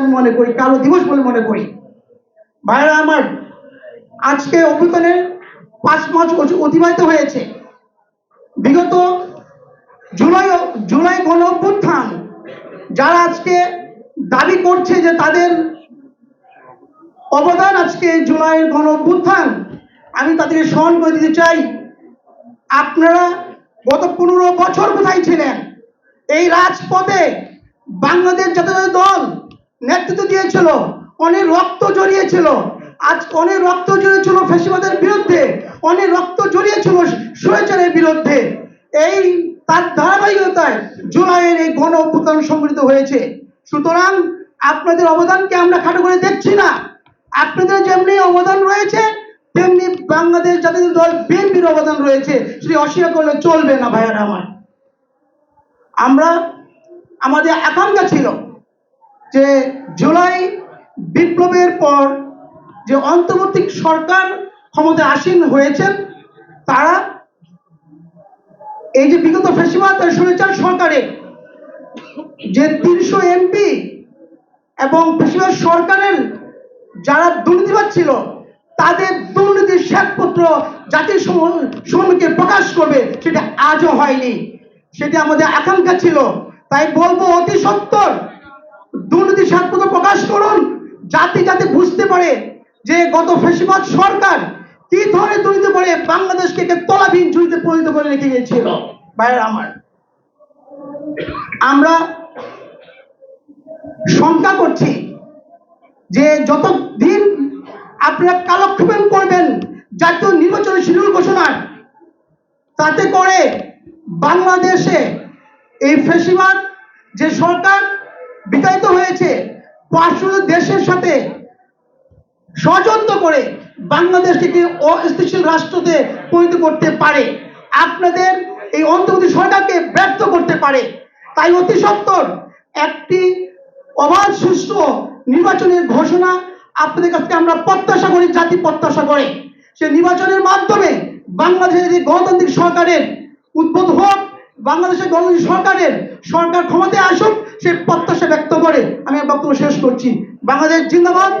আমি মনে করি, কালো দিবস বলে মনে করি। ভাইরা আমার, আজকে অভ্যুত্থানের পাঁচ মাস অতিবাহিত হয়েছে। বিগত জুলাই জুলাই গণ অভ্যুত্থান, যারা আজকে দাবি করছে যে তাদের অবদান আজকে জুলাই গণ অভ্যুত্থান, আমি তাদেরকে স্মরণ করে দিতে চাই, আপনারা গত পনেরো বছর কোথায় ছিলেন? এই রাজপথে বাংলাদেশ জাতীয় দল নেতৃত্ব দিয়েছিল, অনেক রক্ত জড়িয়েছিল। আজ অনেক রক্ত জড়িয়েছিল ফেসিবাদের বিরুদ্ধে, অনেক রক্ত জড়িয়েছিল স্বৈরাচারের বিরুদ্ধে। এই তার ধারাবাহিকতায় জুলাইয়ের এই গণ অভ্যুত্থান সংগঠিত হয়েছে। সুতরাং আপনাদের অবদানকে আমরা খাটো করে দেখছি না। আপনাদের যেমনি অবদান রয়েছে, তেমনি বাংলাদেশ জাতীয় দল বিএনপির অবদান রয়েছে। সেটি অস্বীকার করলে চলবে না ভাইয়ারা আমার। আমরা, আমাদের আকাঙ্ক্ষা ছিল যে জুলাই বিপ্লবের পর যে অন্তর্বর্তী সরকার ক্ষমতায় আসীন হয়েছেন, তারা এই যে বিগত ফেসিবাদ সুরেচার সরকারের যে তিনশো এমপি এবং ফেসিবাদ সরকারের যারা দুর্নীতিবাদ ছিল, তাদের দুর্নীতির শ্বেতপত্র জাতির সম- সম্মুখে প্রকাশ করবে, সেটা আজও হয়নি। সেটি আমাদের আকাঙ্ক্ষা ছিল। তাই বলব অতি সত্তর দুর্নীতি শ্বেতপত্র প্রকাশ করুন। জাতি যাতে বুঝতে পারে যে গত ফেসিবাদ সরকার কি ধরনের দুর্নীতি করে বাংলাদেশকে একটা তলাবিহীন ঝুড়িতে পরিণত করে রেখে গিয়েছিল। বাইরে আমার, আমরা শঙ্কা করছি যে যত দিন আপনারা কালক্ষেপণ করবেন জাতীয় নির্বাচনী শিডিউল ঘোষণার, তাতে করে বাংলাদেশে এই ফেসিবাদ যে সরকার হয়েছে পার্শ্ব দেশের সাথে ষড়যন্ত্র করে বাংলাদেশকে একটি অস্থিতিশীল রাষ্ট্রতে পরিণত করতে পারে। আপনাদের এই অন্তর্বর্তী সরকারকে ব্যর্থ করতে পারে। তাই অতি সত্বর একটি অবাধ সুষ্ঠু নির্বাচনের ঘোষণা আপনাদের কাছ থেকে আমরা প্রত্যাশা করি, জাতি প্রত্যাশা করে। সে নির্বাচনের মাধ্যমে বাংলাদেশের এই গণতান্ত্রিক সরকারের উদ্ভূত হোক, বাংলাদেশের গণতান্ত্রিক সরকারের সরকার ক্ষমতায় আসুক সে প্রত্যাশা ব্যক্ত করে আমি আমার বক্তব্য শেষ করছি বাংলাদেশ জিন্দাবাদ।